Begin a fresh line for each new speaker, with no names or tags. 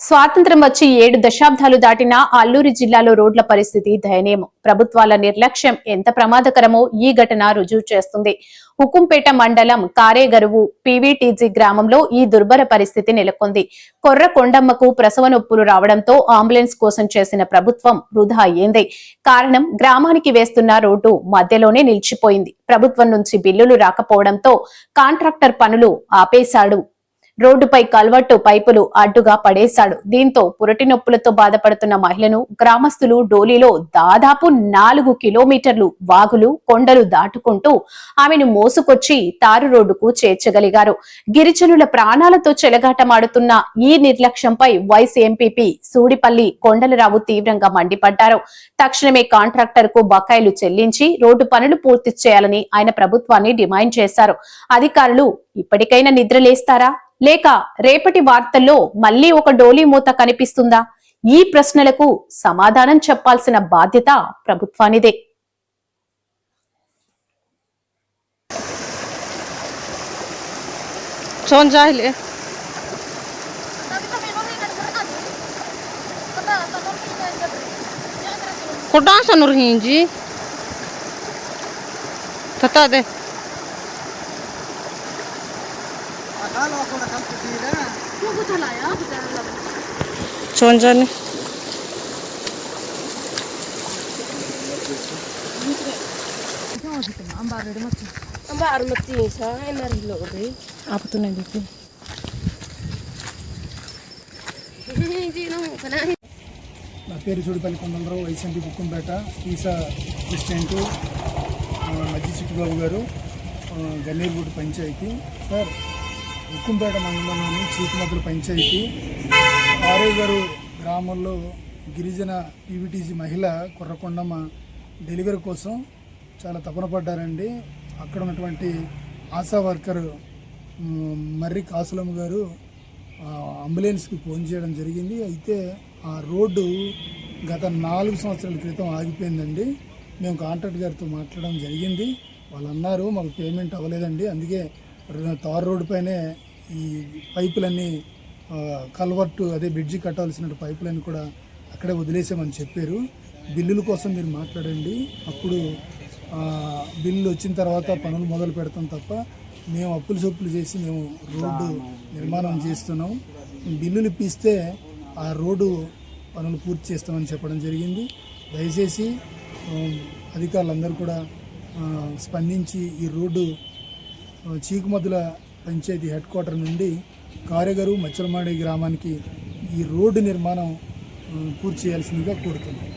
స్వాతంత్రం వచ్చి ఏడు దశాబ్దాలు దాటినా అల్లూరి జిల్లాలో రోడ్ల పరిస్థితి దయనీయం ప్రభుత్వాల నిర్లక్ష్యం ఎంత ప్రమాదకరమో ఈ ఘటన రుజువు చేస్తుంది. హుకుంపేట మండలం కారేగరువు పీవీటీజీ గ్రామంలో ఈ దుర్భర పరిస్థితి నెలకొంది. కొర్ర కొండమ్మకు ప్రసవ నొప్పులు రావడంతో అంబులెన్స్ కోసం చేసిన ప్రభుత్వం వృధా అయ్యింది. కారణం గ్రామానికి వేస్తున్న రోడ్డు మధ్యలోనే నిలిచిపోయింది. ప్రభుత్వం నుంచి బిల్లులు రాకపోవడంతో కాంట్రాక్టర్ పనులు ఆపేశాడు. రోడ్డుపై కల్వర్టు పైపులు అడ్డుగా పడేశాడు. దీంతో పురటి నొప్పులతో బాధపడుతున్న మహిళను గ్రామస్తులు డోలీలో దాదాపు నాలుగు కిలోమీటర్లు వాగులు కొండలు దాటుకుంటూ ఆమెను మోసుకొచ్చి తారు రోడ్డుకు చేర్చగలిగారు. గిరిజనుల ప్రాణాలతో చెలగాటమాడుతున్న ఈ నిర్లక్ష్యంపై వైస్ ఎంపీపీ సూడిపల్లి కొండలరావు తీవ్రంగా మండిపడ్డారు. తక్షణమే కాంట్రాక్టర్కు బకాయిలు చెల్లించి రోడ్డు పనులు పూర్తి చేయాలని ఆయన ప్రభుత్వాన్ని డిమాండ్ చేశారు. అధికారులు ఇప్పటికైనా నిద్రలేస్తారా? లేక రేపటి వార్తల్లో మళ్ళీ ఒక డోలీ మూత కనిపిస్తుందా ఈ ప్రశ్నలకు సమాధానం చెప్పాల్సిన బాధ్యత ప్రభుత్వానిదే
schon Jaile.
Hindi no, kana.
నా పేరు చూడిపల్లి కొండలరావు వైసీపీ బుక్కంపేట ఈసా ప్రెసిడెంట్ మజ్జి చిట్టుబాబు గారు గన్నేరుగూడ పంచాయతీ. సార్ ఉక్కుంపేట మండలంలోని చీకుమతుల పంచాయతీ. ఆరేగారు గ్రామంలో గిరిజన పీవీటీసీ మహిళ కుర్రకొండమ్మ డెలివరీ కోసం చాలా తపన పడ్డారండి. అక్కడ ఉన్నటువంటి ఆశా వర్కర్ మర్రి కాసులమ్మ గారు అంబులెన్స్కి ఫోన్ చేయడం జరిగింది. అయితే ఆ రోడ్డు గత నాలుగు సంవత్సరాల క్రితం ఆగిపోయిందండి. మేము కాంట్రాక్ట్ గారితో మాట్లాడడం జరిగింది. వాళ్ళు అన్నారు మాకు పేమెంట్ అవ్వలేదండి. అందుకే తార్ రోడ్డు పైనే ఈ పైపులన్నీ కల్వర్టు అదే బ్రిడ్జి కట్టాల్సిన పైపులన్నీ కూడా అక్కడే వదిలేసామని చెప్పారు. బిల్లుల కోసం మీరు మాట్లాడండి. అప్పుడు బిల్లు వచ్చిన తర్వాత పనులు మొదలు పెడతాం తప్ప మేము అప్పులు సొప్పులు చేసి మేము రోడ్డు నిర్మాణం చేస్తున్నాం. బిల్లులు ఇప్పిస్తే ఆ రోడ్డు పనులు పూర్తి చేస్తామని చెప్పడం జరిగింది. దయచేసి అధికారులందరూ కూడా స్పందించి ఈ రోడ్డు చీకుమదుల పంచాయతీ హెడ్ క్వార్టర్ నుండి కారెగరు మచ్చలమాడి గ్రామానికి ఈ రోడ్డు నిర్మాణం పూర్తి చేయాల్సిందిగా కోరుతున్నాం.